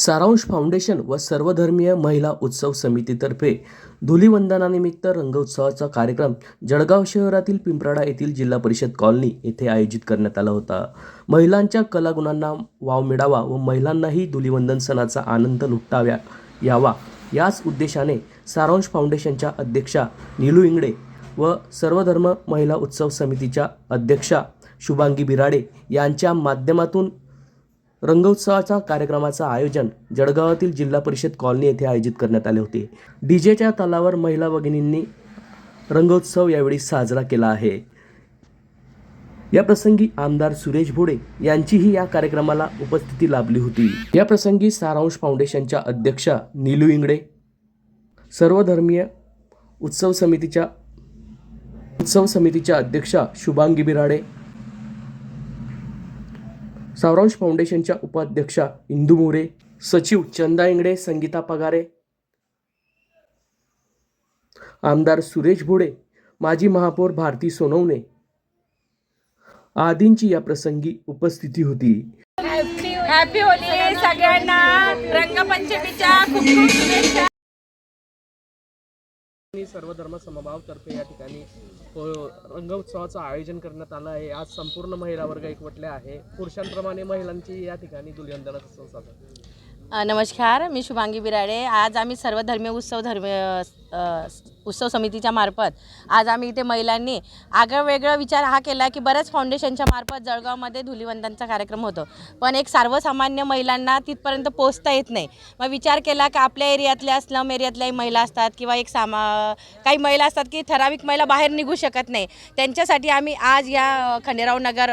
सारांश फाउंडेशन व सर्वधर्मीय महिला उत्सव समितीतर्फे धुलीवंदनानिमित्त रंगोत्सवाचा कार्यक्रम जळगाव शहरातील पिंपराडा येथील जिल्हा परिषद कॉलनी येथे आयोजित करण्यात आला होता. महिलांच्या कलागुणांना वाव मिळावा व महिलांनाही धुलीवंदन सणाचा आनंद लुटाव्या यावा याच उद्देशाने सारांश फाउंडेशनच्या अध्यक्षा नीलू इंगडे व सर्वधर्म महिला उत्सव समितीच्या अध्यक्षा शुभांगी बिराडे यांच्या माध्यमातून रंगोत्सवाच्या कार्यक्रमाचं आयोजन जळगावातील जिल्हा परिषद कॉलनी येथे आयोजित करण्यात आले होते. डीजेच्या तालावर महिला भगिनींनी रंगोत्सव यावेळी साजरा केला आहे. या प्रसंगी आमदार सुरेश भोडे यांचीही या कार्यक्रमाला उपस्थिती लाभली होती. या प्रसंगी सारांश फाउंडेशनच्या अध्यक्षा नीलू इंगडे सर्वधर्मीय उत्सव समितीच्या उत्सव समितीच्या अध्यक्षा शुभांगी बिराडे सारांश फाउंडेशनच्या उपाध्यक्षा इंदू मोरे सचिव चंदा इंगडे संगीता पगारे आमदार सुरेश भोडे माजी महापौर भारती सोनवणे आदींची या प्रसंगी उपस्थिती होती. हॅपी होली सगळ्यांना. रंगपंचमीच्या तर्फे सर्व धर्म समभावतर्फे या ठिकाणी रंगोत्सवाचं आयोजन करण्यात आलं आहे. आज संपूर्ण महिला वर्ग एकवटले आहे. पुरुषांप्रमाणे महिलांची या ठिकाणी दुर्योधनाचा सण साजरा नमस्कार. मी शुभांगी बिराडे. आज आम्ही सर्व धर्मीय उत्सव धर्म उत्सव समितीच्या मार्फत. आज आम्ही इथे महिलांनी आगळं वेगळं विचार हा केला की बऱ्याच फाउंडेशनच्या मार्फत जळगावमध्ये धुलिवंदनचा कार्यक्रम होतो. पण एक सर्वसामान्य महिलांना तिथपर्यंत पोहोचता येत नाही. मग विचार केला की आपल्या एरियातल्या स्लम एरियातल्याही महिला असतात किंवा एक सामा काही महिला असतात की ठराविक महिला बाहेर निघू शकत नाही. त्यांच्यासाठी आम्ही आज या खंडेराव नगर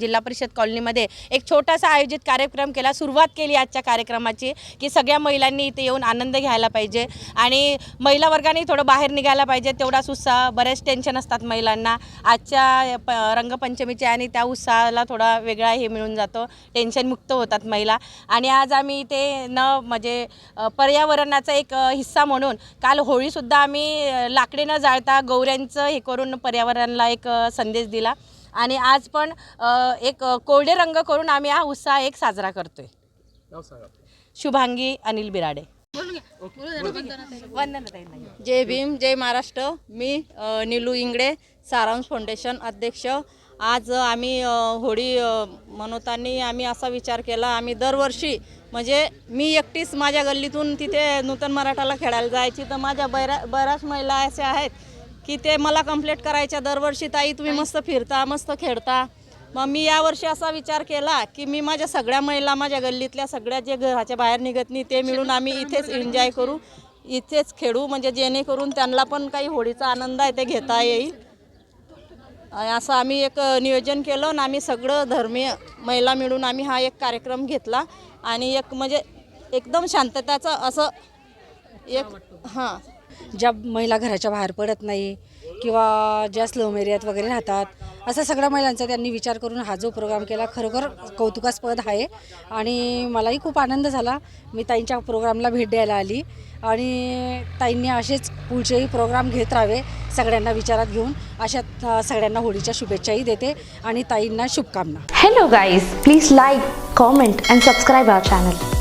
जिल्हा परिषद कॉलनीमध्ये एक छोटासा आयोजित कार्यक्रम केला. सुरुवात केली आजच्या कार्यक्रमाची की सगळ्या महिलांनी इथे येऊन आनंद घ्यायला पाहिजे आणि महिला वर्गाने थोडं बाहेर निघायला पाहिजे तेवढाच उत्साह. बरेच टेन्शन असतात महिलांना. आजच्या प रंगपंचमीच्या आणि त्या उत्साहाला थोडा वेगळा हे मिळून जातो. टेन्शनमुक्त होतात महिला. आणि आज आम्ही इथे न म्हणजे पर्यावरणाचा एक हिस्सा म्हणून काल होळीसुद्धा आम्ही लाकडे न जाळता गौऱ्यांचं हे करून पर्यावरणाला एक संदेश दिला. आणि आज पण एक कोरडे रंग करून आम्ही हा उत्साह एक साजरा करतोय. शुभांगी अनिल बिराडे. जय भीम जय महाराष्ट्र. मी नीलू इंगडे सारांश फाउंडेशन अध्यक्ष. आज आम्ही होळी अ, मनवताना आम्ही असा विचार केला. आम्ही दरवर्षी म्हणजे मी एकटीच माझ्या गल्लीतून तिथे नूतन मराठाला खेळायला जायची. तर माझ्या बऱ्या बऱ्याच महिला अशा आहेत की ते मला कंप्लेंट करायच्या दरवर्षी ताई तुम्ही मस्त फिरता मस्त खेळता. मग मी यावर्षी असा विचार केला की मी माझ्या सगळ्या महिला माझ्या गल्लीतल्या सगळ्या जे घराच्या बाहेर निघत नाही ते मिळून आम्ही इथेच एन्जॉय करू. इथेच खेळू म्हणजे जेणेकरून त्यांना पण काही होळीचा आनंद आहे ते घेता येईल. आणि असं आम्ही एक नियोजन केलं आणि आम्ही सगळं धर्मीय महिला मिळून आम्ही हा एक कार्यक्रम घेतला. आणि एक म्हणजे एकदम शांतताचं असं एक हां. ज्या महिला घराच्या बाहेर पडत नाही किंवा ज्या स्लम एरियात वगैरे राहतात असा सगळ्या महिलांचा त्यांनी विचार करून हा जो प्रोग्राम केला खरोखर कौतुकास्पद आहे. आणि मलाही खूप आनंद झाला. मी ताईंच्या प्रोग्रामला भेट द्यायला आली आणि ताईंनी असेच पुढचेही प्रोग्राम घेत राहावे सगळ्यांना विचारात घेऊन अशा सगळ्यांना होळीच्या शुभेच्छाही देते आणि ताईंना शुभकामना. Hello guys please like comment and subscribe our channel